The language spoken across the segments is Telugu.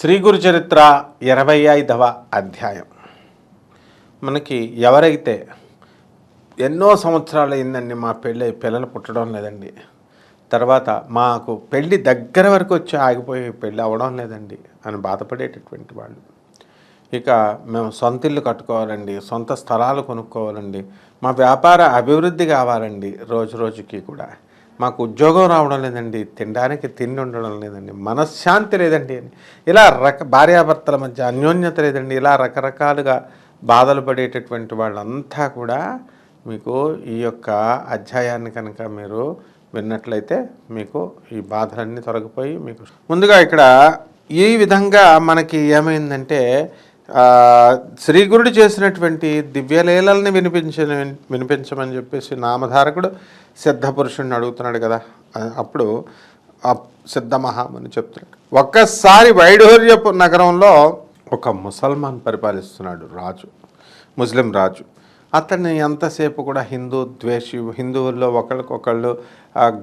శ్రీ గురు చరిత్ర ఇరవై ఐదవ అధ్యాయం. మనకి ఎవరైతే ఎన్నో సంవత్సరాలు అయిందండి మా పెళ్ళి పిల్లలు పుట్టడం లేదండి. తర్వాత మాకు పెళ్ళి దగ్గర వరకు వచ్చి ఆగిపోయి పెళ్ళి అవ్వడం లేదండి అని బాధపడేటటువంటి వాళ్ళు. ఇక మేము సొంత ఇల్లు కట్టుకోవాలండి సొంత స్థలాలు కొనుక్కోవాలండి మా వ్యాపార అభివృద్ధి కావాలండి రోజు రోజుకి కూడా. మాకు ఉద్యోగం రావడం లేదండి తినడానికి తిండి ఉండడం లేదండి మనశ్శాంతి లేదండి. అని ఇలా రక భార్యాభర్తల మధ్య అన్యోన్యత లేదండి. ఇలా రకరకాలుగా బాధలు పడేటటువంటి వాళ్ళంతా కూడా మీకు ఈ యొక్క అధ్యాయాన్ని కనుక మీరు విన్నట్లయితే మీకు ఈ బాధలన్నీ తొలగిపోయి మీకు ముందుగా ఇక్కడ ఈ విధంగా మనకి ఏమైందంటే శ్రీగురుడు చేసినటువంటి దివ్యలీలల్ని వినిపించ వినిపించమని చెప్పేసి నామధారకుడు సిద్ధపురుషుడిని అడుగుతున్నాడు కదా. అప్పుడు ఆ సిద్ధ మహామని చెప్తున్నాడు. ఒక్కసారి వైఢూర్యపు నగరంలో ఒక ముసల్మాన్ పరిపాలిస్తున్నాడు రాజు ముస్లిం రాజు. అతన్ని ఎంతసేపు కూడా హిందూ ద్వేషి హిందువుల్లో ఒకళ్ళకొకళ్ళు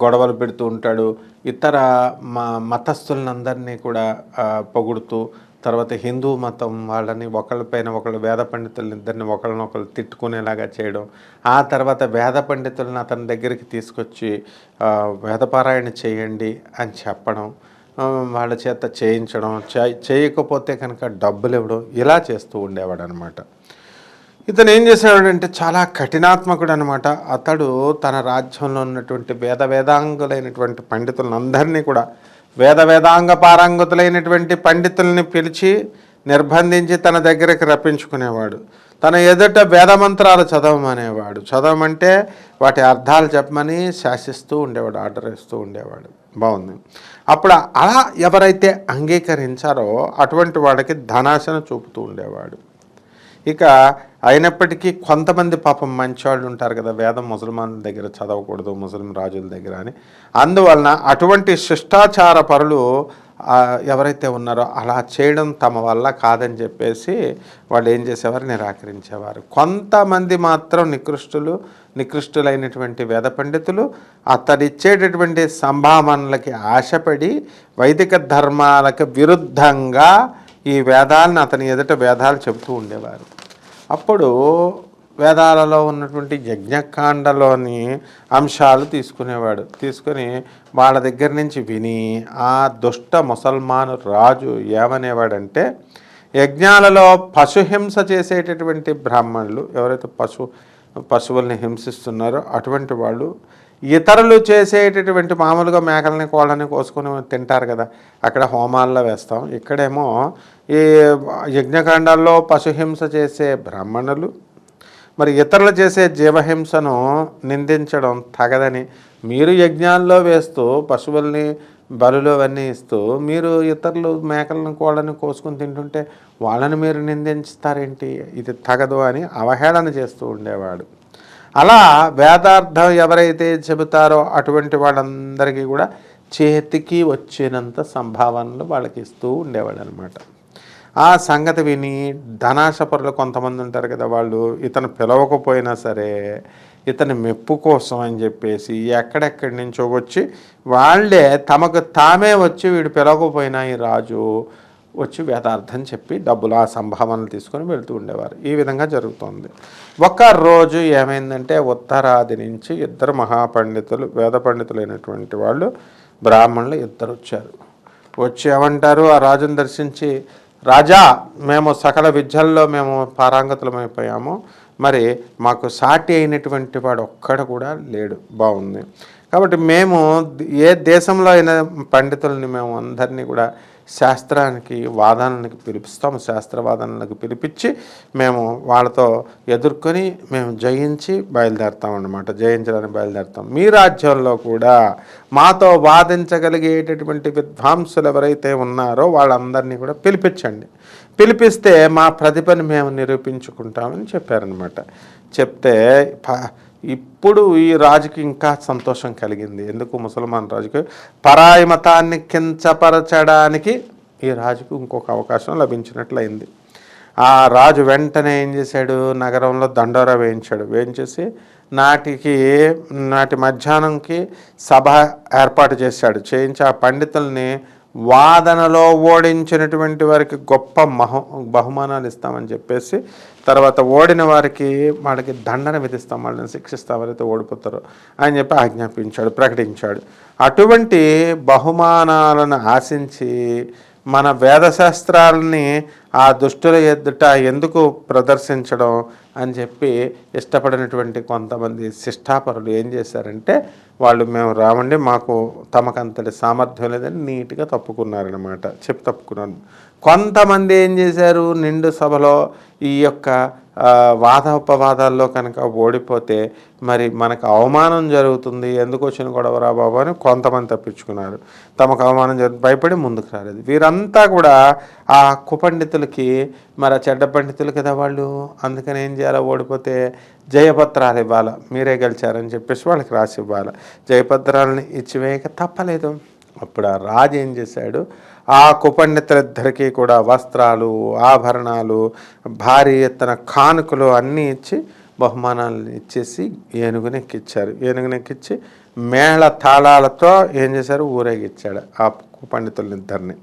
గొడవలు పెడుతూ ఉంటాడు. ఇతర మా మతస్థులందరినీ కూడా పొగుడుతూ తర్వాత హిందూ మతం వాళ్ళని ఒకళ్ళపైన ఒకళ్ళు వేద పండితులని ఇద్దరిని ఒకళ్ళనొకళ్ళు తిట్టుకునేలాగా చేయడం ఆ తర్వాత వేద పండితులను అతని దగ్గరికి తీసుకొచ్చి వేదపారాయణ చేయండి అని చెప్పడం వాళ్ళ చేత చేయించడం చేయకపోతే కనుక డబ్బులు ఇవ్వడం ఇలా చేస్తూ ఉండేవాడు అనమాట ఇతను ఏం చేసేవాడంటే చాలా కఠినాత్మకుడు అనమాట అతడు తన రాజ్యంలో ఉన్నటువంటి వేద వేదాంగులైనటువంటి పండితులందరినీ కూడా వేద వేదాంగ పారంగతులైనటువంటి పండితుల్ని పిలిచి నిర్బంధించి తన దగ్గరికి రప్పించుకునేవాడు. తన ఎదుట వేదమంత్రాలు చదవమనేవాడు. చదవమంటే వాటి అర్థాలు చెప్పమని శాసిస్తూ ఉండేవాడు ఆర్డర్ ఇస్తూ ఉండేవాడు. బాగుంది. అప్పుడు అలా ఎవరైతే అంగీకరించారో అటువంటి వాడికి ధనాశన చూపుతూ ఉండేవాడు. ఇక అయినప్పటికీ కొంతమంది పాపం మంచివాళ్ళు ఉంటారు కదా వేదం ముసల్మాన్ల దగ్గర చదవకూడదు ముస్లిం రాజుల దగ్గర అని. అందువలన అటువంటి శిష్టాచార పరులు ఎవరైతే ఉన్నారో అలా చేయడం తమ వల్ల కాదని చెప్పేసి వాళ్ళు ఏం చేసేవారు? నిరాకరించేవారు. కొంతమంది మాత్రం నికృష్టులు నికృష్టులైనటువంటి వేద పండితులు అతడిచ్చేటటువంటి సంభావనలకి ఆశపడి వైదిక ధర్మాలకు విరుద్ధంగా ఈ వేదాలను అతని ఎదుట వేదాలు చెబుతూ ఉండేవారు. అప్పుడు వేదాలలో ఉన్నటువంటి యజ్ఞకాండలోని అంశాలు తీసుకునేవాడు. తీసుకొని వాళ్ళ దగ్గర నుంచి విని ఆ దుష్ట ముసల్మాను రాజు ఏమనేవాడంటే యజ్ఞాలలో పశుహింస చేసేటటువంటి బ్రాహ్మణులు ఎవరైతే పశు పశువుల్ని హింసిస్తున్నారో అటువంటి వాళ్ళు ఇతరులు చేసేటటువంటి మామూలుగా మేకలని కోళ్ళని కోసుకొని తింటారు కదా అక్కడ హోమాల్లో వేస్తాం. ఇక్కడేమో ఈ యజ్ఞకాండాల్లో పశుహింస చేసే బ్రాహ్మణులు మరి ఇతరులు చేసే జీవహింసను నిందించడం తగదని మీరు యజ్ఞాల్లో వేస్తూ పశువుల్ని బలులు అవన్నీ ఇస్తూ మీరు ఇతరులు మేకలను కోళ్ళని కోసుకొని తింటుంటే వాళ్ళని మీరు నిందించుతారేంటి? ఇది తగదు అని అవహేళన చేస్తూ ఉండేవాడు. అలా వేదార్థం ఎవరైతే చెబుతారో అటువంటి వాళ్ళందరికీ కూడా చేతికి వచ్చినంత సంభావనలు వాళ్ళకి ఇస్తూ ఉండేవాడు అనమాట ఆ సంగతి విని ధనాశపరులు కొంతమంది ఉంటారు కదా వాళ్ళు ఇతను పిలవకపోయినా సరే ఇతని మెప్పు కోసం అని చెప్పేసి ఎక్కడెక్కడి నుంచో వచ్చి వాళ్ళే తమకు తామే వచ్చి వీడు పిలవకపోయినా ఈ రాజు వచ్చి వేదార్థం చెప్పి డబ్బులు ఆ సంభావనలు తీసుకొని వెళుతూ ఉండేవారు. ఈ విధంగా జరుగుతుంది. ఒక రోజు ఏమైందంటే ఉత్తరాది నుంచి ఇద్దరు మహాపండితులు వేద పండితులైనటువంటి వాళ్ళు బ్రాహ్మణులు ఇద్దరు వచ్చారు. వచ్చి ఏమంటారు? ఆ రాజుని దర్శించి రాజా మేము సకల విద్యల్లో మేము పారాంగతులమైపోయాము. మరి మాకు సాటి అయినటువంటి వాడు ఒక్కడ కూడా లేడు. బాగుంది కాబట్టి మేము ఏ దేశంలో అయిన పండితుల్ని మేము అందరినీ కూడా శాస్త్రానికి వాదనలకు పిలిపిస్తాము. శాస్త్రవాదనలకు పిలిపించి మేము వాళ్ళతో ఎదుర్కొని మేము జయించి బయలుదేరుతాం అన్నమాట జయించడానికి బయలుదేరుతాం. మీ రాజ్యంలో కూడా మాతో వాదించగలిగేటటువంటి విద్వాంసులు ఎవరైతే ఉన్నారో వాళ్ళందరినీ కూడా పిలిపించండి. పిలిపిస్తే మా ప్రతిభని మేము నిరూపించుకుంటామని చెప్పారనమాట చెప్తే ప- ఇప్పుడు ఈ రాజుకి ఇంకా సంతోషం కలిగింది. ఎందుకు ముసల్మాన్ రాజుకి? పరాయి మతాన్ని కించపరచడానికి ఈ రాజుకు ఇంకొక అవకాశం లభించినట్లయింది. ఆ రాజు వెంటనే ఏం చేశాడు? నగరంలో దండోరా వేయించాడు. వేయించేసి నాటికి నాటి మధ్యాహ్నంకి సభ ఏర్పాటు చేశాడు. చేయించి ఆ పండితుల్ని వాదనలో ఓడించినటువంటి వారికి గొప్ప మహ బహుమానాలు ఇస్తామని చెప్పేసి తర్వాత ఓడిన వారికి వాళ్ళకి దండన విధిస్తాం వాళ్ళని శిక్షిస్తాం ఎవరైతే ఓడిపోతారో అని చెప్పి ఆజ్ఞాపించాడు ప్రకటించాడు. అటువంటి బహుమానాలను ఆశించి మన వేదశాస్త్రాలని ఆ దుష్టుల ఎదుట ఎందుకు ప్రదర్శించడం అని చెప్పి ఇష్టపడినటువంటి కొంతమంది శిష్టాపరులు ఏం చేశారంటే వాళ్ళు మేము రావండి మాకు తమకంతటి సామర్థ్యం లేదని నీట్గా తప్పుకున్నారనమాట చెప్పి తప్పుకున్నాను కొంతమంది ఏం చేశారు నిండు సభలో ఈ యొక్క వాదోపవాదాల్లో కనుక ఓడిపోతే మరి మనకు అవమానం జరుగుతుంది ఎందుకు వచ్చిన గొడవరా బాబు అని కొంతమంది తప్పించుకున్నారు. తమకు అవమానం జరుగు భయపడి ముందుకు రాలేదు. వీరంతా కూడా ఆ కుపండితులకి మరి ఆ చెడ్డ పండితులు కదా వాళ్ళు? అందుకని ఏం చేయాలో? ఓడిపోతే జయపత్రాలు ఇవ్వాలి? మీరే గెలిచారని చెప్పేసి వాళ్ళకి రాసి ఇవ్వాలి? జయపత్రాలని ఇచ్చివేయక తప్పలేదు. అప్పుడు ఆ రాజు ఏం చేశాడు? ఆ కుపండితులిద్దరికీ కూడా వస్త్రాలు ఆభరణాలు భారీ ఎత్తున కానుకలు అన్నీ ఇచ్చి బహుమానాలను ఇచ్చేసి ఏనుగునెక్కిచ్చారు. ఏనుగునెక్కిచ్చి మేళ తాళాలతో ఏం చేశారు? ఊరేగిచ్చాడు ఆ పండితులిద్దరిని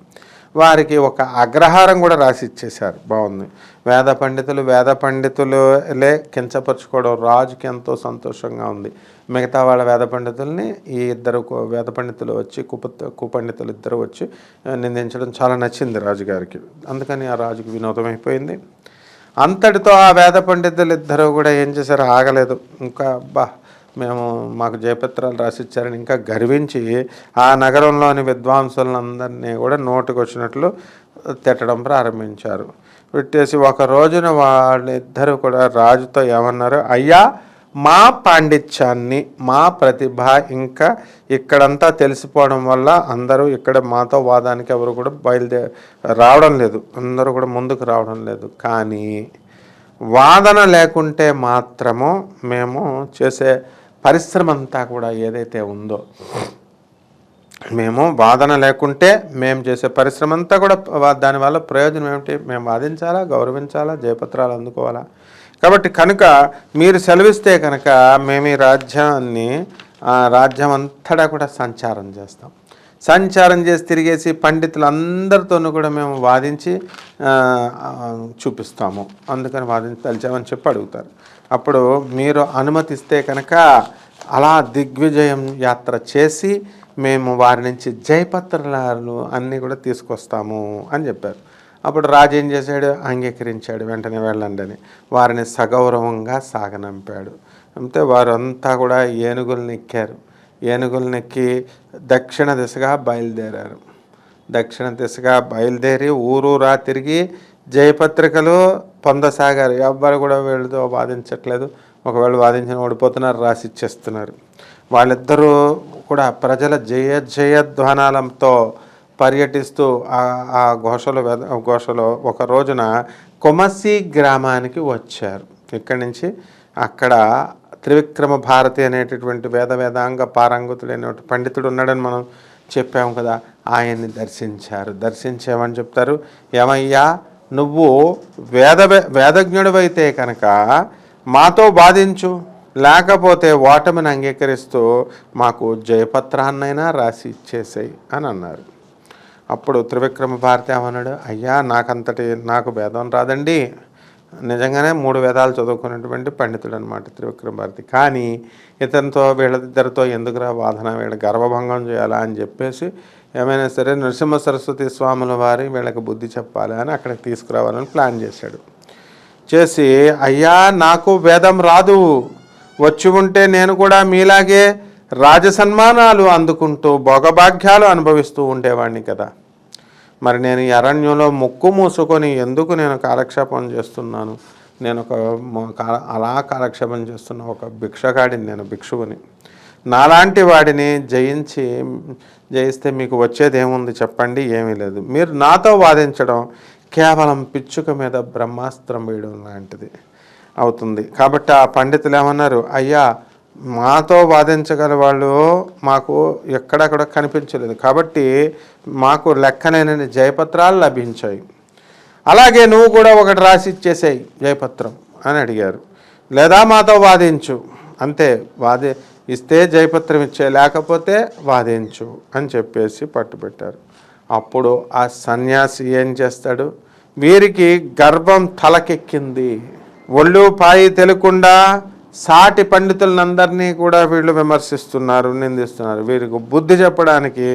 వారికి ఒక అగ్రహారం కూడా రాసి ఇచ్చేశారు బాగుంది. వేద పండితులు వేద పండితులే కించపరుచుకోవడం రాజుకి ఎంతో సంతోషంగా ఉంది. మిగతా వాళ్ళ వేద పండితుల్ని ఈ ఇద్దరు కు- వేద పండితులు వచ్చి కుప కుపండితులు ఇద్దరు వచ్చి నిందించడం చాలా నచ్చింది రాజుగారికి. అందుకని ఆ రాజుకు వినోదమైపోయింది అంతటితో ఆ వేద పండితులు ఇద్దరు కూడా ఏం చేశారు? ఆగలేదు. ఇంకా బా మేము మాకు జయపత్రాలు రాసిచ్చారని ఇంకా గర్వించి ఆ నగరంలోని విద్వాంసులందరినీ కూడా నోటుకొచ్చినట్లు తిట్టడం ప్రారంభించారు. పెట్టేసి ఒక రోజున వాళ్ళిద్దరూ కూడా రాజుతో ఏమన్నారు? అయ్యా మా పాండిత్యాన్ని మా ప్రతిభ ఇంకా ఇక్కడంతా తెలిసిపోవడం వల్ల అందరూ ఇక్కడ మాతో వాదానికి ఎవరు కూడా బయలుదే రావడం లేదు. అందరూ కూడా ముందుకు రావడం లేదు. కానీ వాదన లేకుంటే మాత్రము మేము చేసే పరిశ్రమ అంతా కూడా ఏదైతే ఉందో మేము వాదన లేకుంటే మేము చేసే పరిశ్రమ అంతా కూడా దానివల్ల ప్రయోజనం ఏమిటి? మేము వాదించాలా? గౌరవించాలా? జయపత్రాలు అందుకోవాలా? కాబట్టి కనుక మీరు సెలవిస్తే కనుక మేము ఈ రాజ్యాన్ని రాజ్యం అంతటా కూడా సంచారం చేస్తాం. సంచారం చేసి తిరిగేసి పండితులందరితోనూ కూడా మేము వాదించి చూపిస్తాము. అందుకని వాదించి తలిచామని చెప్పి అడుగుతారు. అప్పుడు మీరు అనుమతిస్తే కనుక అలా దిగ్విజయం యాత్ర చేసి మేము వారి నుంచి జయపత్రాలు అన్నీ కూడా తీసుకొస్తాము అని చెప్పారు. అప్పుడు రాజు ఏం చేశాడు? అంగీకరించాడు వెంటనే వెళ్ళండి అని వారిని సగౌరవంగా సాగనంపాడు. అంతే వారంతా కూడా ఏనుగులను ఎక్కారు ఏనుగులనెక్కి దక్షిణ దిశగా బయలుదేరారు. దక్షిణ దిశగా బయలుదేరి ఊరూరా తిరిగి జయపత్రికలు పొందసాగారు. ఎవ్వరు కూడా వీళ్ళతో వాదించట్లేదు. ఒకవేళ వాదించిన ఓడిపోతున్నారు రాసి ఇచ్చేస్తున్నారు. వాళ్ళిద్దరూ కూడా ప్రజల జయ జయధ్వానాలంతో పర్యటిస్తూ ఆ ఘోషలో ఘోషలో ఒక రోజున కొమసి గ్రామానికి వచ్చారు. ఇక్కడి నుంచి అక్కడ త్రివిక్రమ భారతి అనేటటువంటి వేద వేదాంగ పారంగతుడైన పండితుడు ఉన్నాడని మనం చెప్పాము కదా ఆయన్ని దర్శించారు. దర్శించామని చెప్తారు? ఏమయ్యా నువ్వు వేద వేదజ్ఞుడివైతే కనుక మాతో బాధించు లేకపోతే ఓటమిని అంగీకరిస్తూ మాకు జయపత్రాన్నైనా రాసి ఇచ్చేసాయి అని అన్నారు. అప్పుడు త్రివిక్రమ భారతి ఏమన్నాడు? అయ్యా నాకంతటి నాకు భేదం రాదండి. నిజంగానే మూడు వేదాలు చదువుకున్నటువంటి పండితుడు అనమాట త్రివిక్రమ భారతి కానీ ఇతనితో వీళ్ళిద్దరితో ఎందుకురా వాదన వీళ్ళ గర్వభంగం చేయాలా అని చెప్పేసి ఏమైనా సరే నరసింహ సరస్వతి స్వాముల వారి వీళ్ళకి బుద్ధి చెప్పాలి అని అక్కడికి తీసుకురావాలని ప్లాన్ చేశాడు. చేసి అయ్యా నాకు వేదం రాదు వచ్చి ఉంటే నేను కూడా మీలాగే రాజసన్మానాలు అందుకుంటూ భోగభాగ్యాలు అనుభవిస్తూ ఉండేవాడిని కదా. మరి నేను అరణ్యంలో ముక్కు మూసుకొని ఎందుకు నేను కాలక్షేపం చేస్తున్నాను? నేను ఒక అలా కాలక్షేపం చేస్తున్న ఒక భిక్షగాడిని నేను భిక్షువుని. నాలాంటి వాడిని జయించి జయిస్తే మీకు వచ్చేది ఏముంది చెప్పండి? ఏమీ లేదు. మీరు నాతో వాదించడం కేవలం పిచ్చుక మీద బ్రహ్మాస్త్రం వేయడం లాంటిది అవుతుంది. కాబట్టి ఆ పండితులు ఏమన్నారు? అయ్యా మాతో వాదించగల వాళ్ళు మాకు ఎక్కడా కూడా కనిపించలేదు. కాబట్టి మాకు లెక్కలేనని జయపత్రాలు లభించాయి. అలాగే నువ్వు కూడా ఒకటి రాసి ఇచ్చేసాయి జయపత్రం అని అడిగారు. లేదా మాతో వాదించు. అంతే వాది ఇస్తే జయపత్రం ఇచ్చే లేకపోతే వాదించు అని చెప్పేసి పట్టుబెట్టారు. అప్పుడు ఆ సన్యాసి ఏం చేస్తాడు? వీరికి గర్భం తలకెక్కింది. ఒళ్ళు పాయి తెలియకుండా సాటి పండితులందరినీ కూడా వీళ్ళు విమర్శిస్తున్నారు నిందిస్తున్నారు. వీరికి బుద్ధి చెప్పడానికి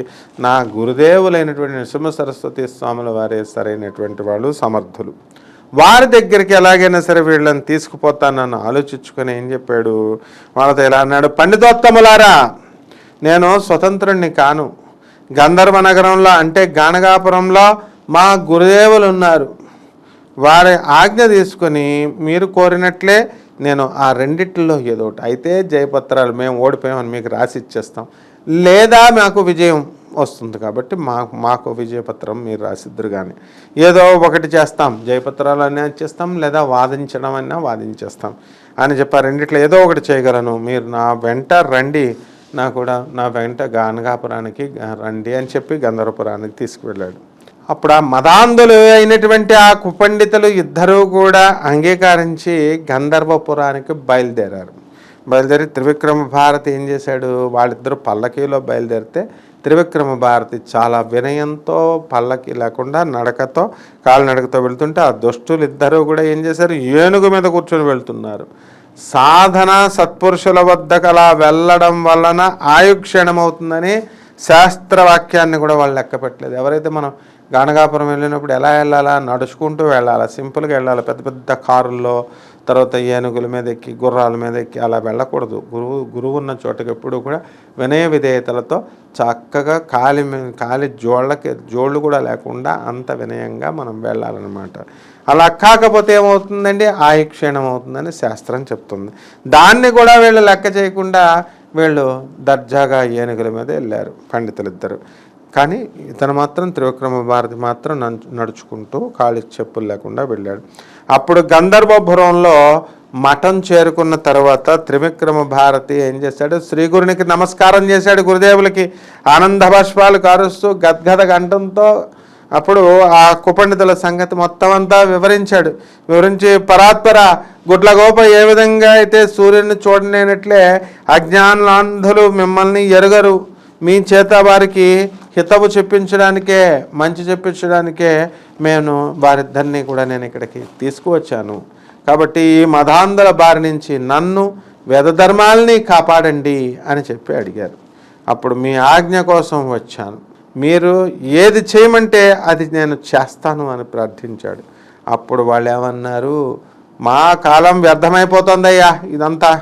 నా గురుదేవులైనటువంటి నృసింహ సరస్వతి స్వాముల వారే సరైనటువంటి వాళ్ళు సమర్థులు. వారి దగ్గరికి ఎలాగైనా సరే వీళ్ళని తీసుకుపోతానని ఆలోచించుకొని ఏం చెప్పాడు? వాళ్ళతో ఇలా అన్నాడు పండితోత్తములారా నేను స్వతంత్రుణ్ణి కాను. గంధర్వ నగరంలో అంటే గానగాపురంలో మా గురుదేవులు ఉన్నారు. వారి ఆజ్ఞ తీసుకొని మీరు కోరినట్లే నేను ఆ రెండిట్లో ఏదో ఒకటి. అయితే జయపత్రాలు మేము ఓడిపోయామని మీకు రాసి ఇచ్చేస్తాం. లేదా మాకు విజయం వస్తుంది కాబట్టి మాకు మాకు విజయపత్రం మీరు రాసిద్దరు కానీ ఏదో ఒకటి చేస్తాం. జయపత్రాలు అనే చేస్తాం లేదా వాదించడం అయినా వాదించేస్తాం. అని చెప్పారు రెండిట్లో ఏదో ఒకటి చేయగలను. మీరు నా వెంట రండి. నా కూడా నా వెంట గానగాపురానికి రండి అని చెప్పి గంధర్వపురానికి తీసుకువెళ్ళాడు. అప్పుడు ఆ మదాంధులు అయినటువంటి ఆ కుపండితులు ఇద్దరూ కూడా అంగీకరించి గంధర్వపురానికి బయలుదేరారు. బయలుదేరి త్రివిక్రమ భారతి ఏం చేశాడు? వాళ్ళిద్దరు పల్లకీలో బయలుదేరితే త్రివిక్రమ భారతి చాలా వినయంతో పల్లకి లేకుండా నడకతో కాలినడకతో వెళ్తుంటే ఆ దుష్టులు ఇద్దరూ కూడా ఏం చేశారు? ఏనుగు మీద కూర్చొని వెళ్తున్నారు. సాధన సత్పురుషుల వద్దకు అలా వెళ్ళడం వలన ఆయుక్షణమవుతుందని శాస్త్రవాక్యాన్ని కూడా వాళ్ళు లెక్క పెట్టలేదు. ఎవరైతే మనం గానగాపురం వెళ్ళినప్పుడు ఎలా వెళ్ళాలా? నడుచుకుంటూ వెళ్ళాలా? సింపుల్గా వెళ్ళాలి? పెద్ద పెద్ద కారుల్లో తర్వాత ఏనుగుల మీద ఎక్కి గుర్రాల మీద ఎక్కి అలా వెళ్ళకూడదు. గురువు గురువు ఉన్న చోటకి ఎప్పుడు కూడా వినయ విధేయతలతో చక్కగా కాలి కాలి జోళ్ళకి జోళ్ళు కూడా లేకుండా అంత వినయంగా మనం వెళ్ళాలన్నమాట. అలా కాకపోతే ఏమవుతుందండి? ఆయుక్షీణం అవుతుందని శాస్త్రం చెప్తుంది. దాన్ని కూడా వీళ్ళు లెక్క చేయకుండా వీళ్ళు దర్జాగా ఏనుగుల మీద వెళ్ళారు. పండితులిద్దరు. కానీ ఇతను మాత్రం త్రివిక్రమ భారతి మాత్రం నడుచుకుంటూ కాలి చెప్పులు లేకుండా వెళ్ళాడు. అప్పుడు గంధర్వపురంలో మఠం చేరుకున్న తర్వాత త్రివిక్రమ భారతి ఏం చేశాడు? శ్రీగురునికి నమస్కారం చేశాడు గురుదేవులకి. ఆనంద భాష్పాలు కారుస్తూ గద్గద గంటంతో అప్పుడు ఆ కుపండితుల సంగతి మొత్తం అంతా వివరించాడు. వివరించి పరాత్పర గుడ్లగోప ఏ విధంగా అయితే సూర్యుని చూడలేనట్లే అజ్ఞానాంధులు మిమ్మల్ని ఎరుగరు. మీ చేత వారికి హితవు చెప్పించడానికే మంచి చెప్పించడానికే నేను వారిద్దరినీ కూడా నేను ఇక్కడికి తీసుకువచ్చాను. కాబట్టి ఈ మదాంధుల బారి నుంచి నన్ను వేదధర్మాల్ని కాపాడండి అని చెప్పి అడిగారు. అప్పుడు మీ ఆజ్ఞ కోసం వచ్చాను. మీరు ఏది చేయమంటే అది నేను చేస్తాను అని ప్రార్థించాడు. అప్పుడు వాళ్ళు ఏమన్నారు? మా కాలం వ్యర్థమైపోతుందయ్యా ఇదంతా.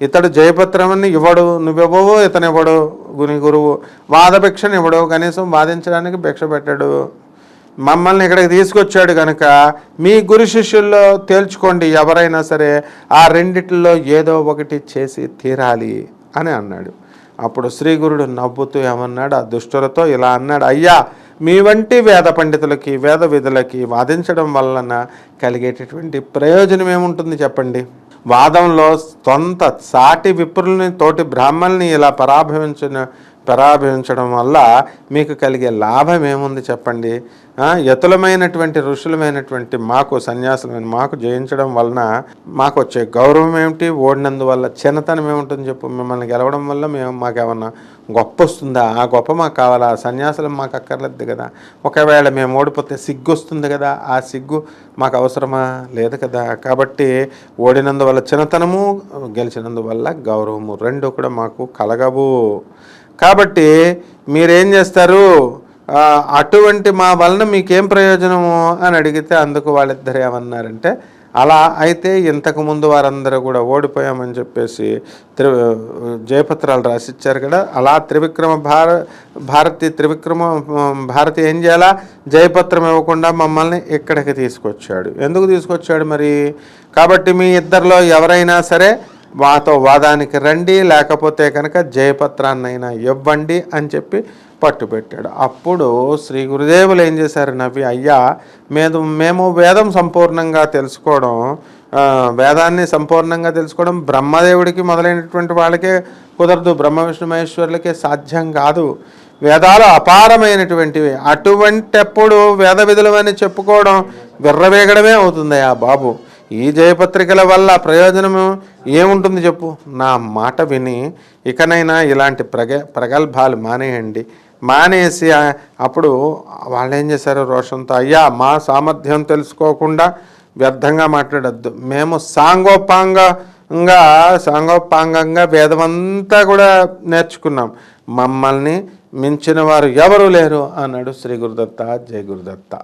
ఇతడు జయపత్రమని ఇవ్వడు నువ్వివ్వవు ఇతను ఇవ్వడు గుని గురువు వాదభిక్షను ఇవ్వడు. కనీసం వాదించడానికి భిక్ష పెట్టాడు. మమ్మల్ని ఇక్కడికి తీసుకొచ్చాడు కనుక మీ గురు శిష్యుల్లో తేల్చుకోండి ఎవరైనా సరే ఆ రెండిట్లో ఏదో ఒకటి చేసి తీరాలి అని అన్నాడు. అప్పుడు శ్రీగురుడు నవ్వుతూ ఏమన్నాడు? ఆ దుష్టులతో ఇలా అన్నాడు అయ్యా మీ వంటి వేద పండితులకి వేద విధులకి వాదించడం వలన కలిగేటటువంటి ప్రయోజనం ఏముంటుంది చెప్పండి? వాదంలో సొంత సాటి విప్రుల్ని తోటి బ్రాహ్మణుల్ని ఇలా పరాభవించిన పరాభవించడం వల్ల మీకు కలిగే లాభం ఏముంది చెప్పండి? ఎతులమైనటువంటి యతులమైనటువంటి ఋషులమైనటువంటి మాకు సన్యాసులమైన మాకు జయించడం వలన మాకు వచ్చే గౌరవం ఏమిటి? ఓడినందువల్ల చిన్నతనం ఏముంటుంది చెప్పు? మిమ్మల్ని గెలవడం వల్ల మేము మాకేమన్నా గొప్ప వస్తుందా ఆ గొప్ప మాకు కావాలా? ఆ సన్యాసులం మాకు అక్కర్లేదు కదా. ఒకవేళ మేము ఓడిపోతే సిగ్గు వస్తుంది కదా. ఆ సిగ్గు మాకు అవసరమా? లేదు కదా. కాబట్టి ఓడినందువల్ల చిన్నతనము గెలిచినందువల్ల గౌరవము రెండు కూడా మాకు కలగవు. కాబట్టి మీరేం చేస్తారు? అటువంటి మా వలన మీకేం ప్రయోజనము? అని అడిగితే అందుకు వాళ్ళిద్దరు ఏమన్నారంటే అలా అయితే ఇంతకు ముందు వారందరూ కూడా ఓడిపోయామని చెప్పేసి త్రి జయపత్రాలు రాసిచ్చారు కదా అలా త్రివిక్రమ భార భారతి త్రివిక్రమ భారతి ఏం చేయాలా? జయపత్రం ఇవ్వకుండా మమ్మల్ని ఇక్కడికి తీసుకొచ్చాడు. ఎందుకు తీసుకొచ్చాడు మరి? కాబట్టి మీ ఇద్దరిలో ఎవరైనా సరే మాతో వాదానికి రండి లేకపోతే కనుక జయపత్రాన్నైనా ఇవ్వండి అని చెప్పి పట్టుపెట్టాడు అప్పుడు శ్రీ గురుదేవులు ఏం చేశారు నవ్వి అయ్యా మేము మేము వేదం సంపూర్ణంగా తెలుసుకోవడం వేదాన్ని సంపూర్ణంగా తెలుసుకోవడం బ్రహ్మదేవుడికి మొదలైనటువంటి వాళ్ళకే కుదరదు బ్రహ్మ విష్ణు మహేశ్వరులకే సాధ్యం కాదు. వేదాలు అపారమైనటువంటివి. అటువంటిప్పుడు వేద విధులు అని చెప్పుకోవడం విర్రవేగడమే అవుతుందయ్యా బాబు. ఈ జయపత్రికల వల్ల ప్రయోజనము ఏముంటుంది చెప్పు? నా మాట విని ఇకనైనా ఇలాంటి ప్రగ ప్రగల్భాలు మానేయండి. మానేసి అప్పుడు వాళ్ళు ఏం చేశారు రోషంతో? అయ్యా మా సామర్థ్యం తెలుసుకోకుండా వ్యర్థంగా మాట్లాడద్దు. మేము సాంగోపాంగంగా సాంగోపాంగంగా వేదమంతా కూడా నేర్చుకున్నాం. మమ్మల్ని మించిన వారు ఎవరు లేరు అన్నాడు శ్రీ గురుదత్త జయ గురుదత్త